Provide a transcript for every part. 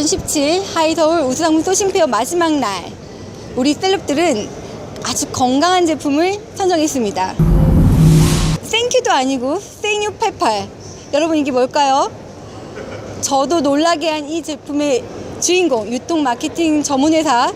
2017 하이서울 우수상품 소싱페어 마지막 날 우리 셀럽들은 아주 건강한 제품을 선정했습니다. 생큐도 아니고 생유88 여러분 이게 뭘까요? 저도 놀라게 한 이 제품의 주인공 유통 마케팅 전문회사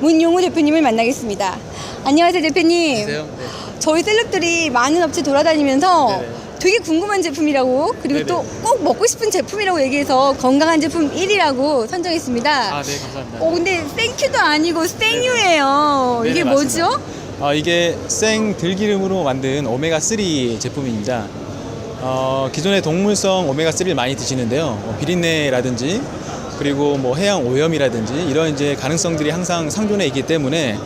문용우 대표님을 만나겠습니다. 안녕하세요 대표님. 안녕하세요. 네. 저희 셀럽들이 많은 업체 돌아다니면서 네네. 되게 궁금한 제품이라고 그리고. 또 꼭 먹고 싶은 제품이라고 얘기해서 건강한 제품 1위라고 선정했습니다. 아, 네, 감사합니다. 어 근데 생큐도 아니고 생유예요. 네네, 이게 맞습니다. 뭐죠? 어, 이게 생 들기름으로 만든 오메가3 제품입니다. 어, 기존의 동물성 오메가3를 많이 드시는데요. 뭐 비린내라든지 그리고 뭐 해양 오염이라든지 이런 이제 가능성들이 항상 상존해 있기 때문에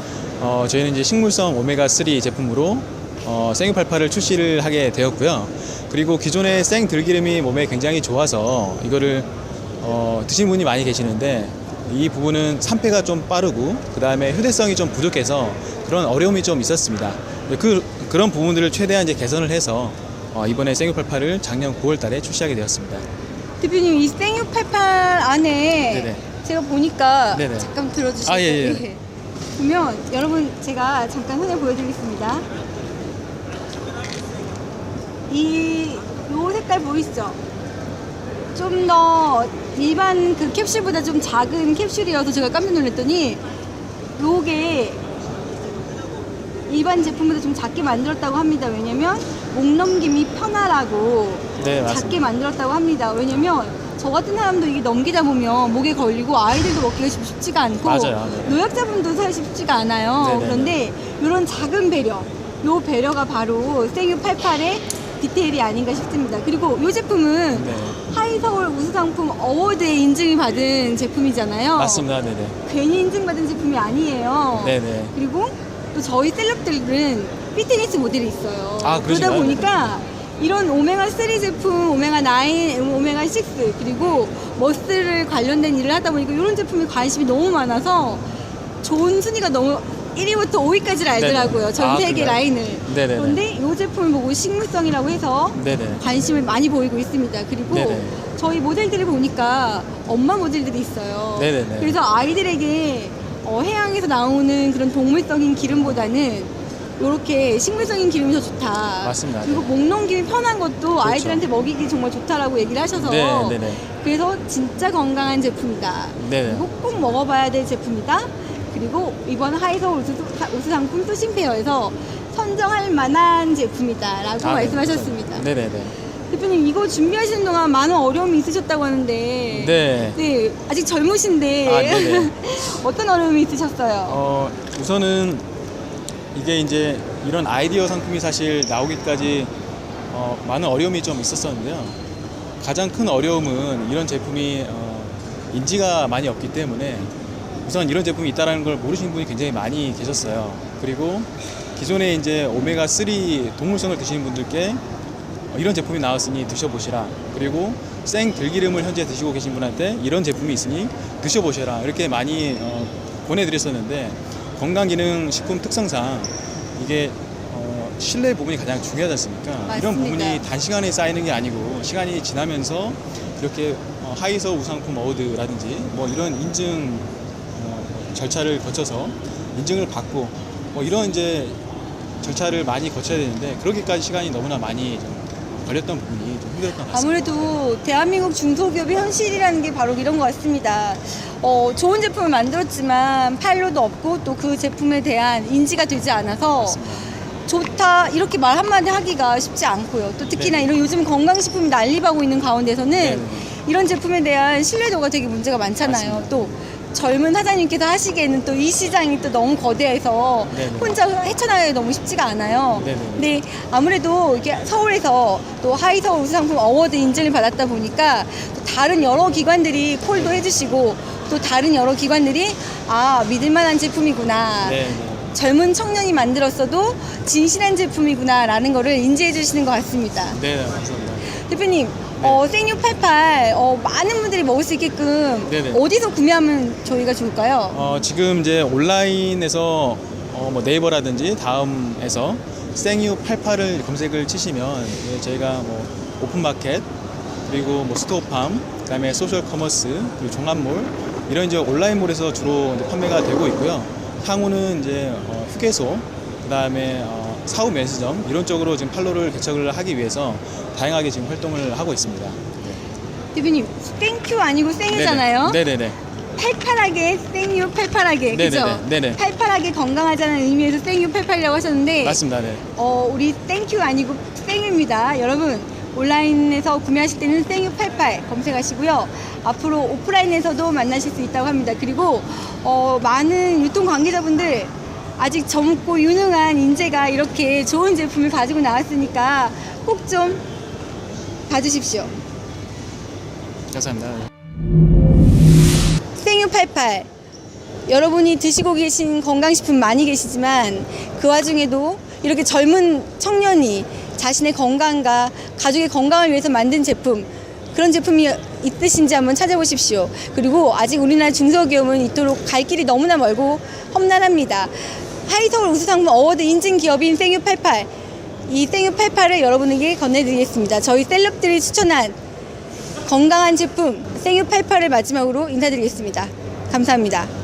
어, 저희는 이제 식물성 오메가3 제품으로 어, 생유88을 출시를 하게 되었고요. 그리고 기존의 생 들기름이 몸에 굉장히 좋아서 이거를 어, 드신 분이 많이 계시는데 이 부분은 산패가 좀 빠르고 그 다음에 휴대성이 좀 부족해서 그런 어려움이 좀 있었습니다. 그 그런 부분들을 최대한 이제 개선을 해서 어, 이번에 생유88을 작년 9월달에 출시하게 되었습니다. 대표님 이 생유88 안에 네네. 제가 보니까 네네. 잠깐 들어주시죠. 아, 예, 예. 보면 여러분 제가 잠깐 손에 보여드리겠습니다. 이 요 색깔 보이시죠? 좀 더 일반 그 캡슐보다 좀 작은 캡슐이어서 제가 깜짝 놀랐더니 요게 일반 제품보다 좀 작게 만들었다고 합니다. 왜냐면 목 넘김이 편하라고 네. 작게 만들었다고 합니다. 왜냐면 저 같은 사람도 이게 넘기다 보면 목에 걸리고 아이들도 먹기가 쉽- 쉽지가 않고 맞아요. 네. 노약자분도 사실 쉽지가 않아요. 네 네. 그런데 이런 작은 배려, 요 배려가 바로 생유 88의 디테일이 아닌가 싶습니다. 그리고 이 제품은 네. 하이서울 우수상품 어워드에 인증을 받은 제품이잖아요. 맞습니다. 네네. 괜히 인증받은 제품이 아니에요. 네네. 그리고 또 저희 셀럽들은 피트니스 모델이 있어요. 아, 그러다 그러신가요? 보니까 이런 오메가 3 제품, 오메가 9, 오메가 6 그리고 머슬을 관련된 일을 하다 보니까 이런 제품에 관심이 너무 많아서 좋은 순위가 너무 1위부터 5위까지를 알더라고요. 네네. 전 아, 세계 그래요? 라인을. 네네네. 그런데 이 제품을 보고 식물성이라고 해서 네네. 관심을 많이 보이고 있습니다. 그리고 네네. 저희 모델들을 보니까 엄마 모델들이 있어요. 네네네. 그래서 아이들에게 어, 해양에서 나오는 그런 동물적인 기름보다는 이렇게 식물성인 기름이 더 좋다. 맞습니다. 그리고 네. 목 넘김이 편한 것도 그렇죠. 아이들한테 먹이기 정말 좋다라고 얘기를 하셔서 네, 네네. 그래서 진짜 건강한 제품이다. 네네. 그리고 꼭 먹어봐야 될 제품이다. 그리고 이번 하이서 우수, 우수 상품 소싱페어에서 선정할 만한 제품이다라고 아, 네, 말씀하셨습니다. 그렇죠. 네네네. 대표님 이거 준비하시는 동안 많은 어려움이 있으셨다고 하는데 네. 네, 아직 젊으신데 아, 네네. 어떤 어려움이 있으셨어요? 어, 우선은 이게 이제 이런 아이디어 상품이 사실 나오기까지 어, 많은 어려움이 좀 있었었는데요. 가장 큰 어려움은 이런 제품이 어, 인지가 많이 없기 때문에 우선 이런 제품이 있다는 걸 모르시는 분이 굉장히 많이 계셨어요. 그리고 기존에 이제 오메가 3 동물성을 드시는 분들께 어, 이런 제품이 나왔으니 드셔보시라. 그리고 생 들기름을 현재 드시고 계신 분한테 이런 제품이 있으니 드셔보셔라. 이렇게 많이 어, 보내드렸었는데 건강기능식품 특성상 이게 어, 신뢰 부분이 가장 중요하지 않습니까? 이런 맞습니다. 부분이 단시간에 쌓이는 게 아니고 시간이 지나면서 이렇게 어, 하이서 우상품 어워드라든지 뭐 이런 인증 어, 절차를 거쳐서 인증을 받고 뭐 이런 이제 절차를 많이 거쳐야 되는데 그러기까지 시간이 너무나 많이 좀 걸렸던 부분이 좀 힘들었던 것 같습니다. 아무래도 대한민국 중소기업의 현실이라는 게 바로 이런 것 같습니다. 어, 좋은 제품을 만들었지만 팔로도 없고 또 그 제품에 대한 인지가 되지 않아서 맞습니다. 좋다 이렇게 말 한마디 하기가 쉽지 않고요. 또 특히나 네. 이런 요즘 건강식품이 난립하고 있는 가운데서는 네. 이런 제품에 대한 신뢰도가 되게 문제가 많잖아요. 맞습니다. 또 젊은 사장님께서 하시기에는 또 이 시장이 또 너무 거대해서 네네. 혼자 헤쳐나가기 너무 쉽지가 않아요. 네네. 근데 아무래도 이게 서울에서 또 하이서울 우수상품 어워드 인증을 받았다 보니까 또 다른 여러 기관들이 콜도 해주시고 또 다른 여러 기관들이 아 믿을만한 제품이구나. 네, 네. 젊은 청년이 만들었어도 진실한 제품이구나라는 거를 인지해 주시는 것 같습니다. 네, 네, 감사합니다. 대표님, 어, 생유 88 어, 많은 분들이 먹을 수 있게끔 네네. 어디서 구매하면 저희가 좋을까요? 어, 지금 이제 온라인에서 어, 뭐 네이버라든지 다음에서 생유 88을 검색을 치시면 예, 저희가 뭐 오픈마켓 그리고 뭐 스토어팜 그다음에 소셜 커머스, 그리고 종합몰 이런 이제 온라인몰에서 주로 이제 판매가 되고 있고요. 향후는 이제 어, 휴게소, 그다음에 어, 사후 면세점 이런 쪽으로 지금 판로를 개척을 하기 위해서 다양하게 지금 활동을 하고 있습니다. 대표님 땡큐 아니고 생이잖아요. 네네네. 팔팔하게 생유 팔팔하게 네네네. 그죠? 네네. 팔팔하게 건강하자는 의미에서 생유 팔팔이라고 하셨는데 맞습니다. 네. 어, 우리 땡큐 아니고 생유입니다. 여러분 온라인에서 구매하실 때는 생유 88 검색하시고요. 앞으로 오프라인에서도 만나실 수 있다고 합니다. 그리고 어, 많은 유통 관계자분들 아직 젊고 유능한 인재가 이렇게 좋은 제품을 가지고 나왔으니까 꼭 좀 봐주십시오. 감사합니다. 생유 88 여러분이 드시고 계신 건강식품 많이 계시지만 그 와중에도 이렇게 젊은 청년이 자신의 건강과 가족의 건강을 위해서 만든 제품 그런 제품이 있으신지 한번 찾아보십시오. 그리고 아직 우리나라 중소기업은 이토록 갈 길이 너무나 멀고 험난합니다. 하이서울 우수상품 어워드 인증 기업인 생유 88 이 생유 88을 여러분에게 건네드리겠습니다. 저희 셀럽들이 추천한 건강한 제품 생유 88을 마지막으로 인사드리겠습니다. 감사합니다.